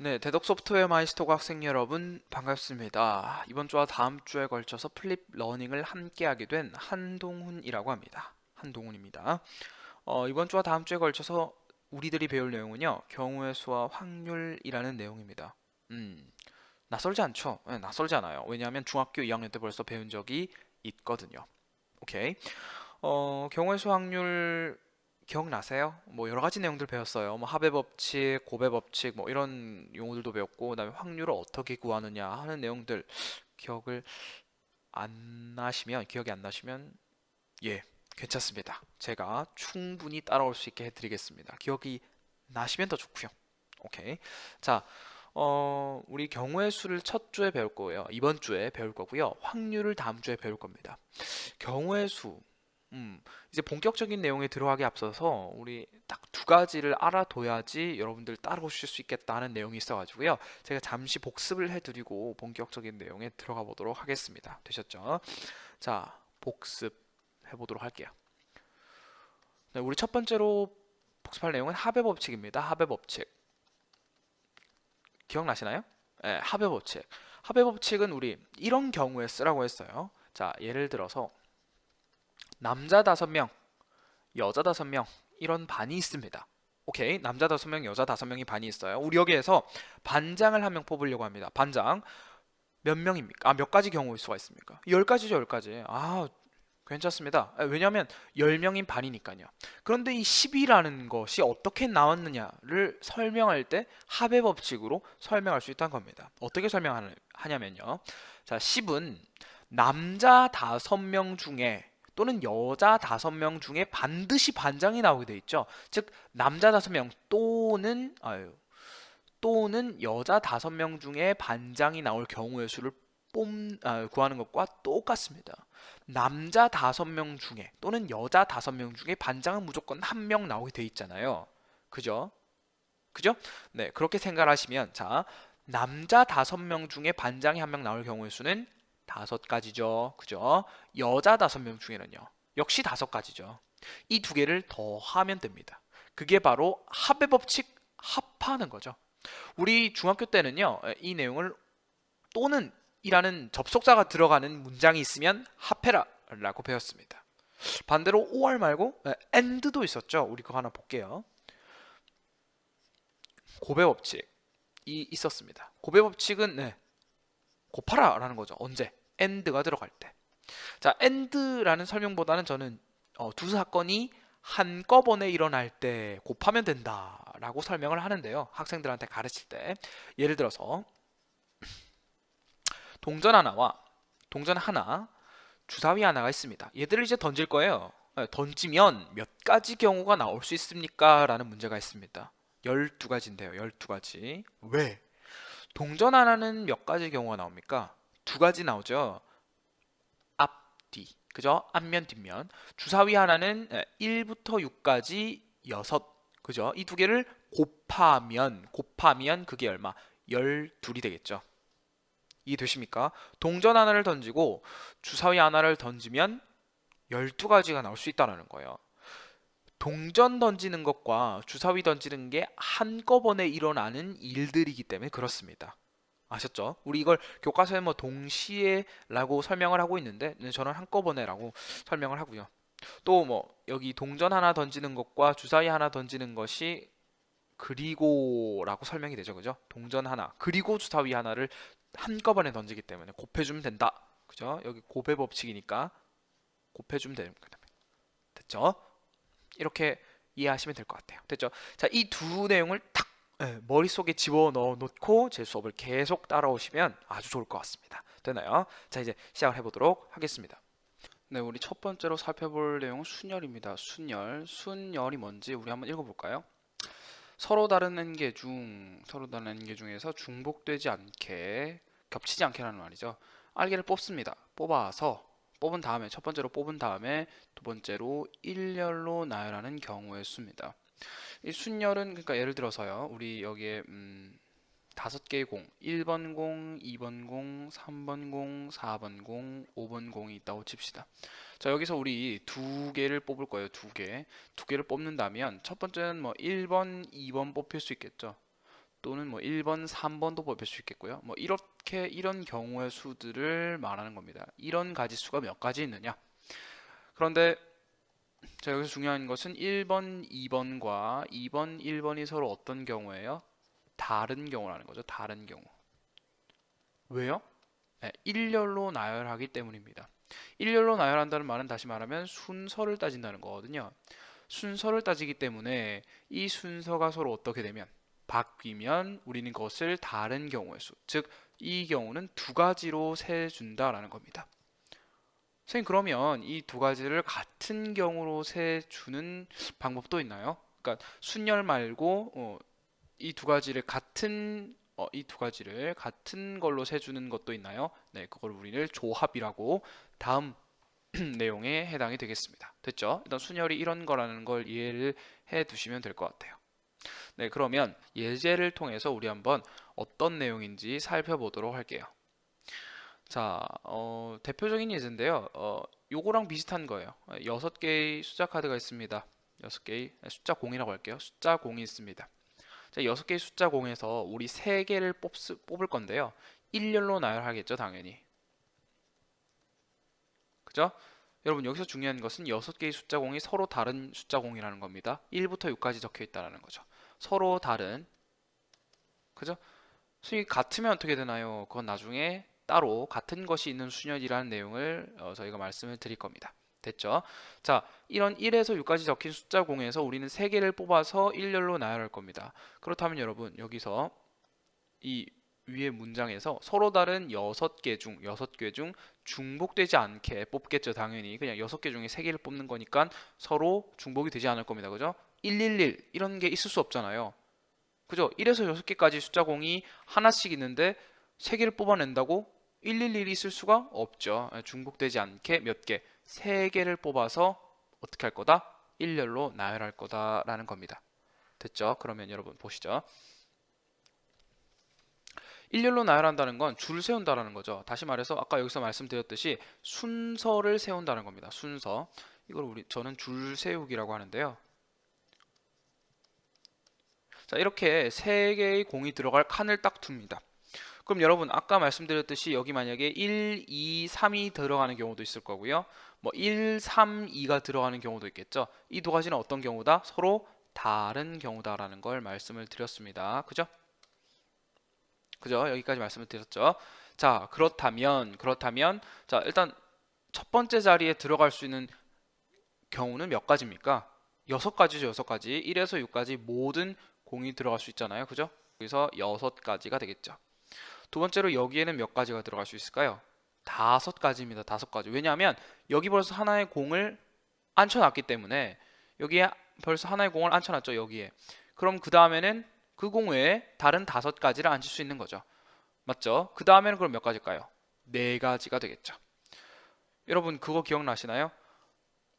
네, 대덕 소프트웨어 마이스터고 학생 여러분 반갑습니다. 이번 주와 다음 주에 걸쳐서 플립 러닝을 함께 하게 된 한동훈이라고 합니다. 한동훈입니다. 어, 이번 주와 다음 주에 걸쳐서 우리들이 배울 내용은요. 경우의 수와 확률이라는 내용입니다. 음, 낯설지 않죠? 네, 낯설지 않아요. 왜냐하면 중학교 2학년 때 벌써 배운 적이 있거든요. 오케이. 어, 경우의 수 확률 기억나세요? 뭐 여러 가지 내용들 배웠어요. 뭐 합의 법칙, 고배 법칙 뭐 이런 용어들도 배웠고 그다음에 확률을 어떻게 구하느냐 하는 내용들 기억을 안 나시면 기억이 안 나시면 예, 괜찮습니다. 제가 충분히 따라올 수 있게 해 드리겠습니다. 기억이 나시면 더 좋고요. 오케이. 자, 어, 우리 경우의 수를 첫 주에 배울 거예요. 이번 주에 배울 거고요. 확률을 다음 주에 배울 겁니다. 경우의 수 음, 이제 본격적인 내용에 들어가기 앞서서 우리 딱 두 가지를 알아둬야지 여러분들 따라오실 수 있겠다 하는 내용이 있어가지고요. 제가 잠시 복습을 해드리고 본격적인 내용에 들어가 보도록 하겠습니다. 되셨죠? 자, 복습 해보도록 할게요. 네, 우리 첫 번째로 복습할 내용은 합의 법칙입니다. 합의 법칙. 기억나시나요? 네, 합의 법칙. 합의 법칙은 우리 이런 경우에 쓰라고 했어요. 자, 예를 들어서 남자 다섯 명, 여자 다섯 명 이런 반이 있습니다. 오케이, 남자 다섯 명, 여자 다섯 명이 반이 있어요. 우리 여기에서 반장을 한 명 뽑으려고 합니다. 반장 몇 명입니까? 아, 몇 가지 경우일 수가 있습니까? 열 가지죠, 열 가지. 아, 괜찮습니다. 아, 왜냐하면 열 명인 반이니까요. 그런데 이 10이라는 것이 어떻게 나왔느냐를 설명할 때 합의 법칙으로 설명할 수 있다는 겁니다. 어떻게 설명하냐면요. 자, 10은 남자 다섯 명 중에 또는 여자 다섯 명 중에 반드시 반장이 나오게 돼 있죠. 즉 남자 다섯 명 또는 아유 또는 여자 다섯 명 중에 반장이 나올 경우의 수를 뽑 아, 구하는 것과 똑같습니다. 남자 다섯 명 중에 또는 여자 다섯 명 중에 반장은 무조건 한 명 나오게 돼 있잖아요. 그죠? 그죠? 네, 그렇게 생각하시면 자 남자 다섯 명 중에 반장이 한 명 나올 경우의 수는 다섯 가지죠. 그죠? 여자 다섯 명 중에는요. 역시 다섯 가지죠. 이 두 개를 더하면 됩니다. 그게 바로 합의 법칙 합하는 거죠. 우리 중학교 때는요. 이 내용을 또는 이라는 접속사가 들어가는 문장이 있으면 합해라 라고 배웠습니다. 반대로 or 말고 and도 있었죠. 우리 그거 하나 볼게요. 고배 법칙이 있었습니다. 고배 법칙은 네, 곱하라라는 거죠. 언제? And가 들어갈 때. 자, and라는 설명보다는 저는 어, 두 사건이 한꺼번에 일어날 때 곱하면 된다라고 설명을 하는데요. 학생들한테 가르칠 때 예를 들어서 동전 하나와 동전 하나, 주사위 하나가 있습니다. 얘들을 이제 던질 거예요. 네, 던지면 몇 가지 경우가 나올 수 있습니까? 라는 문제가 있습니다. 12가지인데요. 12가지. 왜? 동전 하나는 몇 가지 경우가 나옵니까? 두 가지 나오죠. 앞, 뒤. 그죠? 앞면, 뒷면. 주사위 하나는 1부터 6까지 6. 그죠? 이 두 개를 곱하면 곱하면 그게 얼마? 12이 되겠죠. 이해되십니까? 동전 하나를 던지고 주사위 하나를 던지면 12가지가 나올 수 있다는 거예요. 동전 던지는 것과 주사위 던지는 게 한꺼번에 일어나는 일들이기 때문에 그렇습니다. 아셨죠? 우리 이걸 교과서에 뭐 동시에라고 설명을 하고 있는데 저는 한꺼번에라고 설명을 하고요. 또 뭐 여기 동전 하나 던지는 것과 주사위 하나 던지는 것이 그리고라고 설명이 되죠. 그죠? 동전 하나 그리고 주사위 하나를 한꺼번에 던지기 때문에 곱해주면 된다. 그죠? 여기 곱해 법칙이니까 곱해주면 거다. 됐죠? 이렇게 이해하시면 될 것 같아요. 됐죠? 자, 이 두 내용을 탁 네, 머릿속에 집어넣어 놓고 제 수업을 계속 따라오시면 아주 좋을 것 같습니다. 되나요? 자, 이제 시작을 해보도록 하겠습니다. 네, 우리 첫 번째로 살펴볼 내용은 순열입니다. 순열. 순열이 뭔지 우리 한번 읽어볼까요? 서로 다른 n개 중 서로 다른 n개 중에서 중복되지 않게 겹치지 않게라는 말이죠. 알개를 뽑습니다. 뽑아서 뽑은 다음에 첫 번째로 뽑은 다음에 두 번째로 일렬로 나열하는 경우의 수입니다. 이 순열은 그러니까 예를 들어서요. 우리 여기에 음, 다섯 개의 공, 1번 공, 2번 공, 3번 공, 4번 공, 5번 공이 있다고 칩시다. 자, 여기서 우리 두 개를 뽑을 거예요. 두 개. 두 개를 뽑는다면 첫 번째는 뭐 1번, 2번 뽑힐 수 있겠죠. 또는 뭐 1번, 3번도 뽑을 수 있겠고요. 뭐 이렇게 이런 경우의 수들을 말하는 겁니다. 이런 가지수가 몇 가지 있느냐? 그런데 자 여기서 중요한 것은 1번, 2번과 2번, 1번이 서로 어떤 경우예요? 다른 경우라는 거죠. 다른 경우. 왜요? 네, 일렬로 나열하기 때문입니다. 일렬로 나열한다는 말은 다시 말하면 순서를 따진다는 거거든요. 순서를 따지기 때문에 이 순서가 서로 어떻게 되면 바뀌면 우리는 그것을 다른 경우의 수, 즉 이 경우는 두 가지로 세 준다라는 겁니다. 선생님 그러면 이 두 가지를 같은 경우로 세 주는 방법도 있나요? 그러니까 순열 말고 어, 이 두 가지를 같은 어, 이 두 가지를 같은 걸로 세 주는 것도 있나요? 네, 그걸 우리는 조합이라고 다음 내용에 해당이 되겠습니다. 됐죠? 일단 순열이 이런 거라는 걸 이해를 해 두시면 될 것 같아요. 네, 그러면 예제를 통해서 우리 한번 어떤 내용인지 살펴보도록 할게요. 자, 어, 대표적인 예제인데요. 어, 요거랑 비슷한 거예요. 어, 여섯 개의 숫자 카드가 있습니다. 여섯 개의 숫자 0이라고 할게요. 숫자 0이 있습니다. 자, 여섯 개의 숫자 0에서 우리 세 개를 뽑, 뽑을 건데요. 일렬로 나열하겠죠, 당연히. 그죠? 여러분 여기서 중요한 것은 여섯 개의 숫자 0이 서로 다른 숫자 0이라는 겁니다. 1부터 6까지 적혀 있다라는 거죠. 서로 다른 그죠? 수익이 같으면 어떻게 되나요? 그건 나중에 따로 같은 것이 있는 순열이라는 내용을 어, 저희가 말씀을 드릴 겁니다. 됐죠? 자, 이런 1에서 6까지 적힌 숫자 0에서 우리는 3개를 뽑아서 일렬로 나열할 겁니다. 그렇다면 여러분 여기서 이 위의 문장에서 서로 다른 6개 중 6개 중 중복되지 않게 뽑겠죠 당연히 그냥 6개 중에 3개를 뽑는 거니까 서로 중복이 되지 않을 겁니다 그죠? 111 이런 게 있을 수 없잖아요 그죠? 1에서 6개까지 숫자 공이 하나씩 있는데 3개를 뽑아낸다고 111이 있을 수가 없죠 예, 중복되지 않게 몇 개? 3개를 뽑아서 어떻게 할 거다? 일렬로 나열할 거다라는 겁니다 됐죠? 그러면 여러분 보시죠 일렬로 나열한다는 건 줄을 세운다라는 거죠. 다시 말해서 아까 여기서 말씀드렸듯이 순서를 세운다는 겁니다. 순서. 이걸 우리 저는 줄 세우기라고 하는데요. 자, 이렇게 세 개의 공이 들어갈 칸을 딱 둡니다. 그럼 여러분 아까 말씀드렸듯이 여기 만약에 1, 2, 3이 들어가는 경우도 있을 거고요. 뭐 1, 3, 2가 들어가는 경우도 있겠죠. 이 두 가지는 어떤 경우다? 서로 다른 경우다라는 걸 말씀을 드렸습니다. 그죠? 그죠? 여기까지 말씀을 드렸죠. 자, 그렇다면 그렇다면 자, 일단 첫 번째 자리에 들어갈 수 있는 경우는 몇 가지입니까? 여섯 가지죠, 여섯 가지. 1에서 6까지 모든 공이 들어갈 수 있잖아요. 그죠? 그래서 여섯 가지가 되겠죠. 두 번째로 여기에는 몇 가지가 들어갈 수 있을까요? 다섯 가지입니다. 다섯 가지. 왜냐하면 여기 벌써 하나의 공을 앉혀놨기 때문에 여기에 벌써 하나의 공을 앉혀놨죠. 여기에. 그럼 그 다음에는 그 공 외에 다른 다섯 가지를 앉힐 수 있는 거죠. 맞죠? 그 다음에는 그럼 몇 가지일까요? 네 가지가 되겠죠. 여러분 그거 기억나시나요?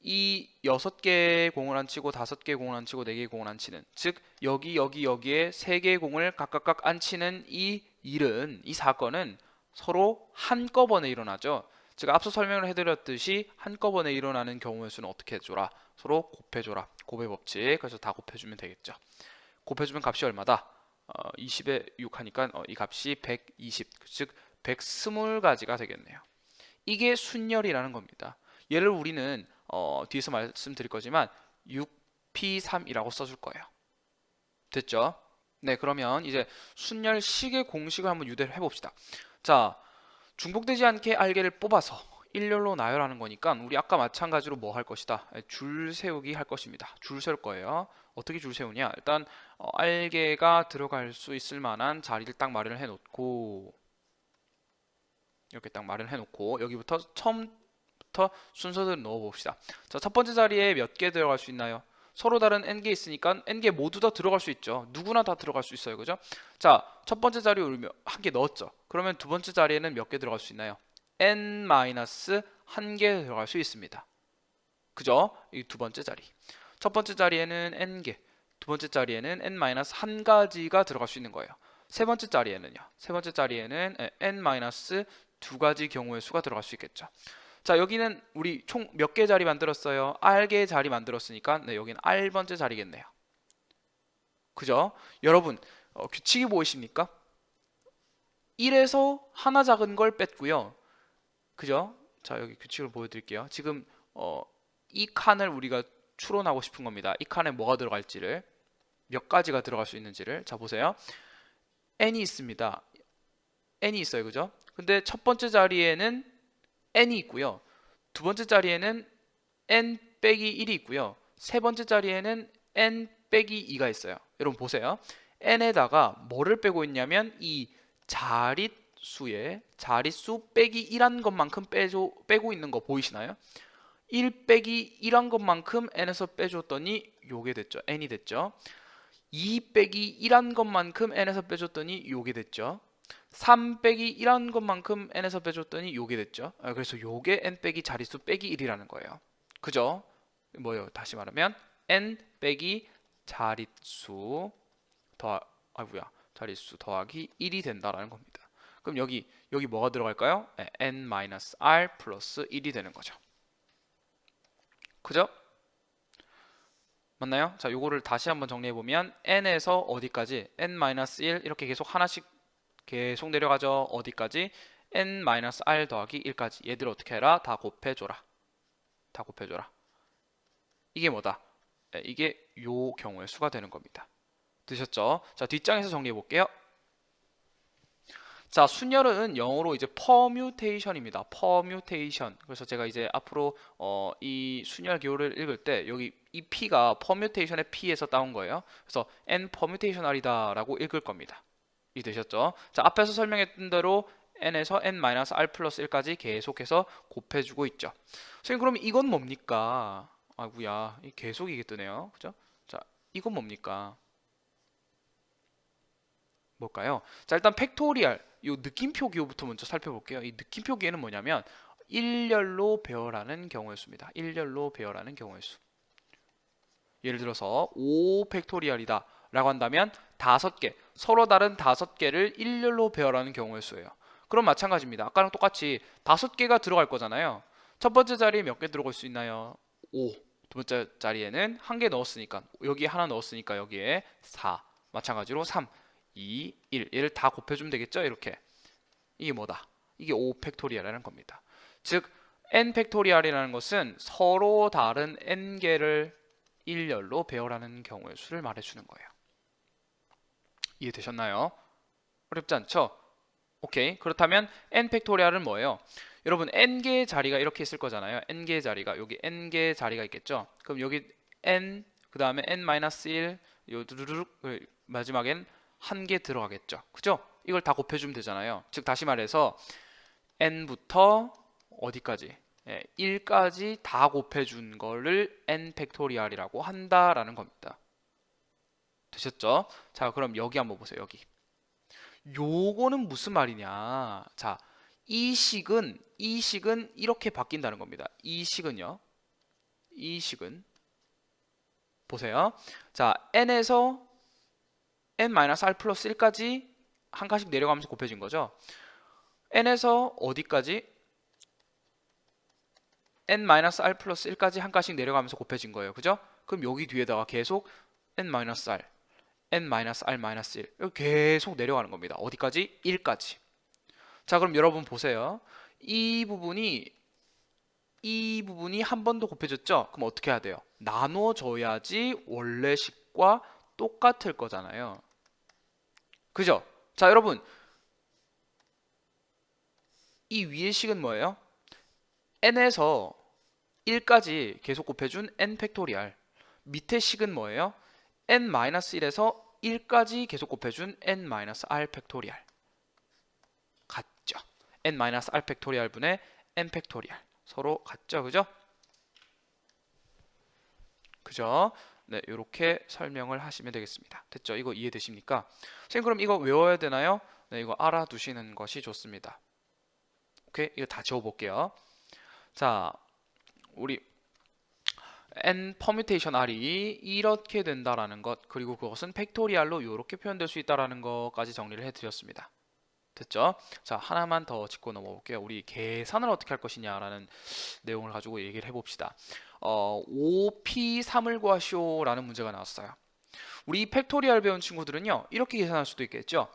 이 여섯 개의 공을 안 치고 다섯 개의 공을 안 치고 네 개의 공을 안 치는 즉 여기 여기 여기에 세 개의 공을 각각각 안 치는 이 일은 이 사건은 서로 한꺼번에 일어나죠. 제가 앞서 설명을 해드렸듯이 한꺼번에 일어나는 경우의 수는 어떻게 해줘라? 서로 곱해줘라. 곱의 법칙. 그래서 다 곱해주면 되겠죠. 곱해주면 값이 얼마다? 어, 20에 6 하니까 어, 이 값이 120, 즉 120가지가 되겠네요. 이게 순열이라는 겁니다. 얘를 우리는 어, 뒤에서 말씀드릴 거지만 6p3이라고 써줄 거예요. 됐죠? 네, 그러면 이제 순열식의 공식을 한번 유대를 해봅시다. 자, 중복되지 않게 알게를 뽑아서 일렬로 나열하는 거니까 우리 아까 마찬가지로 뭐 할 것이다? 줄 세우기 할 것입니다. 줄 세울 거예요. 어떻게 줄 세우냐? 일단 어, 알게가 들어갈 수 있을 만한 자리를 딱 마련을 해놓고 이렇게 딱 마련해 놓고 여기부터 처음부터 순서대로 넣어 봅시다. 자, 첫 번째 자리에 몇 개 들어갈 수 있나요? 서로 다른 n개 있으니까 n개 모두 다 들어갈 수 있죠. 누구나 다 들어갈 수 있어요. 그죠? 자, 첫 번째 자리에 한 개 넣었죠. 그러면 두 번째 자리에는 몇 개 들어갈 수 있나요? n-한 개 들어갈 수 있습니다. 그죠? 이 두 번째 자리. 첫 번째 자리에는 n개, 두 번째 자리에는 n-한 가지가 들어갈 수 있는 거예요. 세 번째 자리에는요. 세 번째 자리에는 n- 두 가지 경우의 수가 들어갈 수 있겠죠. 자 여기는 우리 총 몇 개 자리 만들었어요? R개 자리 만들었으니까 네 여기는 R 번째 자리겠네요. 그죠? 여러분 어, 규칙이 보이십니까? 1에서 하나 작은 걸 뺐고요. 그죠? 자 여기 규칙을 보여드릴게요. 지금 어, 이 칸을 우리가 추론하고 싶은 겁니다. 이 칸에 뭐가 들어갈지를 몇 가지가 들어갈 수 있는지를 자 보세요. n이 있습니다. n이 있어요, 그죠? 근데 첫 번째 자리에는 n이 있고요. 두 번째 자리에는 n 빼기 1이 있고요. 세 번째 자리에는 n 빼기 2가 있어요. 여러분 보세요. n에다가 뭐를 빼고 있냐면 이 자릿수에 자릿수 빼기 1한 것만큼 빼줘, 빼고 있는 거 보이시나요? 1 빼기 1한 것만큼 n에서 빼줬더니 요게 됐죠. n이 됐죠. 2 빼기 1한 것만큼 n에서 빼줬더니 요게 됐죠. 3 빼기 1한 것만큼 n에서 빼줬더니 요게 됐죠. 아, 그래서 요게 n 빼기 자릿수 빼기 1이라는 거예요. 그죠? 뭐요? 다시 말하면 n 빼기 자릿수 더 아이고야 자릿수 더하기 1이 된다라는 겁니다. 그럼 여기 여기 뭐가 들어갈까요? 네, n-r 플러스 1이 되는 거죠. 그죠? 맞나요? 자, 요거를 다시 한번 정리해 보면 n에서 어디까지 n-1 이렇게 계속 하나씩 계속 내려가죠. 어디까지? n-r 더하기 1까지. 얘들 어떻게 해라? 다 곱해 줘라. 다 곱해 줘라. 이게 뭐다? 네, 이게 요 경우의 수가 되는 겁니다. 되셨죠? 자, 뒷장에서 정리해 볼게요. 자, 순열은 영어로 이제 permutation입니다. permutation. 그래서 제가 이제 앞으로 어, 이 순열 기호를 읽을 때 여기 이 p가 permutation의 p에서 따온 거예요. 그래서 n permutational이다라고 읽을 겁니다. 이 되셨죠? 자, 앞에서 설명했던 대로 n에서 n-r 플러스 1까지 계속해서 곱해주고 있죠. 선생님 그럼 이건 뭡니까? 이 계속 이게 뜨네요. 그죠? 자, 이건 뭡니까? 뭘까요? 자, 일단 팩토리얼, 이 느낌표 기호부터 먼저 살펴볼게요. 이 느낌표 기호는 뭐냐면 일렬로 배열하는 경우의 수입니다. 일렬로 배열하는 경우의 수. 예를 들어서 5 팩토리얼이다 라고 한다면 다섯 개 서로 다른 다섯 개를 일렬로 배열하는 경우의 수예요. 그럼 마찬가지입니다. 아까랑 똑같이 다섯 개가 들어갈 거잖아요. 첫 번째 자리에 몇 개 들어갈 수 있나요? 5. 두 번째 자리에는 한 개 넣었으니까 여기 하나 넣었으니까 여기에 4. 마찬가지로 3, 2, 1. 얘를 다 곱해주면 되겠죠? 이렇게. 이게 뭐다? 이게 5 팩토리얼이라는 겁니다. 즉 n 팩토리얼이라는 것은 서로 다른 n 개를 일렬로 배열하는 경우의 수를 말해주는 거예요. 이해되셨나요? 어렵지 않죠? 오케이. 그렇다면 n 팩토리얼은 뭐예요? 여러분 n 개의 자리가 이렇게 있을 거잖아요. n 개의 자리가 여기 n 개의 자리가 있겠죠. 그럼 여기 n 그 다음에 n-1 요 두루룩 마지막엔 한 개 들어가겠죠. 그죠? 이걸 다 곱해 주면 되잖아요. 즉 다시 말해서 n부터 어디까지? 예, 1까지 다 곱해 준 거를 n 팩토리얼이라고 한다라는 겁니다. 되셨죠? 자, 그럼 여기 한번 보세요. 여기. 요거는 무슨 말이냐? 자, 이 식은 이 식은 이렇게 바뀐다는 겁니다. 이 식은요. 이 식은 보세요. 자, n에서 n-r 플러스 1까지 한 칸씩 내려가면서 곱해진 거죠. n에서 어디까지? n-r 플러스 1까지 한 칸씩 내려가면서 곱해진 거예요. 그죠? 그럼 여기 뒤에다가 계속 n-r n-r-1 이렇게 계속 내려가는 겁니다. 어디까지? 1까지. 자, 그럼 여러분 보세요. 이 부분이 이 부분이 한 번 더 곱해졌죠? 그럼 어떻게 해야 돼요? 나눠줘야지 원래 식과 똑같을 거잖아요. 그죠? 자, 여러분. 이 위의 식은 뭐예요? n에서 1까지 계속 곱해준 n 팩토리얼. 밑에 식은 뭐예요? N-1에서 1까지 계속 곱해준 n-r 팩토리얼 같죠. n-r 팩토리얼 분의 n 팩토리얼 서로 같죠, 그죠? 그죠? 네, 이렇게 설명을 하시면 되겠습니다. 됐죠? 이거 이해되십니까? 선생님 그럼 이거 외워야 되나요? 네, 이거 알아두시는 것이 좋습니다. 오케이, 이거 다 지워볼게요. 자, 우리 n 퍼뮤테이션 r이 이렇게 된다라는 것 그리고 그것은 팩토리얼로 이렇게 표현될 수 있다라는 것까지 정리를 해드렸습니다. 됐죠? 자 하나만 더 짚고 넘어볼게요. 우리 계산을 어떻게 할 것이냐라는 내용을 가지고 얘기를 해봅시다. 어, 5p3을 구하시오라는 문제가 나왔어요. 우리 팩토리얼 배운 친구들은요. 이렇게 계산할 수도 있겠죠.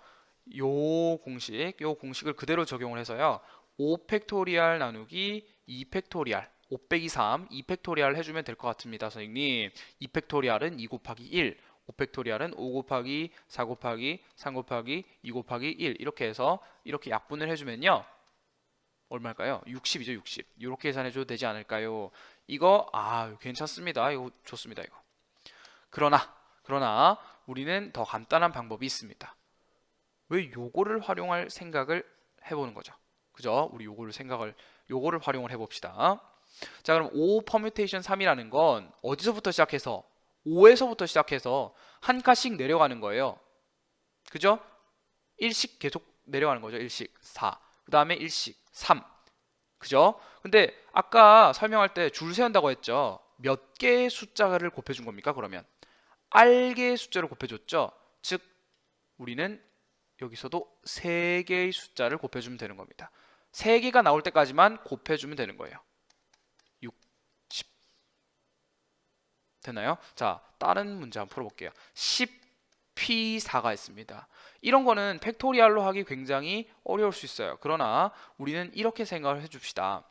요 공식, 요 공식을 그대로 적용을 해서요. 5 팩토리얼 나누기 2 팩토리얼 5 빼기 3, 2 팩토리얼 해주면 될 것 같습니다, 선생님. 2 팩토리얼은 2 곱하기 1, 5 팩토리얼은 5 곱하기 4 곱하기 3 곱하기 2 곱하기 1 이렇게 해서 이렇게 약분을 해주면요. 얼마일까요? 60이죠, 60. 이렇게 계산해줘도 되지 않을까요? 이거 아 괜찮습니다. 이거 좋습니다, 이거. 그러나 그러나 우리는 더 간단한 방법이 있습니다. 왜 요거를 활용할 생각을 해보는 거죠? 그죠? 우리 요거를 생각을 요거를 활용을 해봅시다. 자 그럼 5 퍼뮤테이션 3이라는 건 어디서부터 시작해서 5에서부터 시작해서 한 칸씩 내려가는 거예요. 그죠? 1씩 계속 내려가는 거죠. 1씩 4. 그 다음에 1씩 3. 그죠? 근데 아까 설명할 때 줄 세운다고 했죠. 몇 개의 숫자를 곱해준 겁니까? 그러면 알개의 숫자를 곱해줬죠. 즉 우리는 여기서도 세 개의 숫자를 곱해주면 되는 겁니다. 세 개가 나올 때까지만 곱해주면 되는 거예요. 6, 10 되나요? 자 다른 문제 한번 풀어볼게요. 10P4가 있습니다. 이런 거는 팩토리얼로 하기 굉장히 어려울 수 있어요. 그러나 우리는 이렇게 생각을 해줍시다.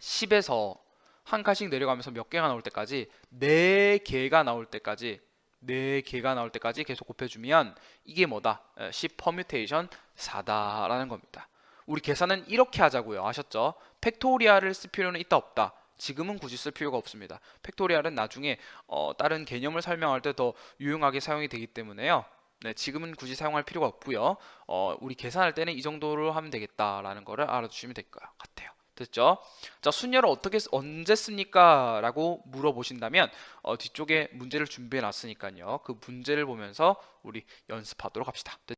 10에서 한 칸씩 내려가면서 몇 개가 나올 때까지 네 개가 나올 때까지 네 개가 나올 때까지 계속 곱해주면 이게 뭐다? 10 퍼뮤테이션 4다라는 겁니다. 우리 계산은 이렇게 하자고요. 아셨죠? 팩토리얼을 쓸 필요는 있다 없다. 지금은 굳이 쓸 필요가 없습니다. 팩토리얼은 나중에 어, 다른 개념을 설명할 때 더 유용하게 사용이 되기 때문에요. 네, 지금은 굳이 사용할 필요가 없고요. 어, 우리 계산할 때는 이 정도로 하면 되겠다라는 거를 알아두시면 될 것 같아요. 됐죠? 자, 순열을 어떻게 쓰- 언제 씁니까? 라고 물어보신다면 어, 뒤쪽에 문제를 준비해 놨으니까요. 그 문제를 보면서 우리 연습하도록 합시다. 됐-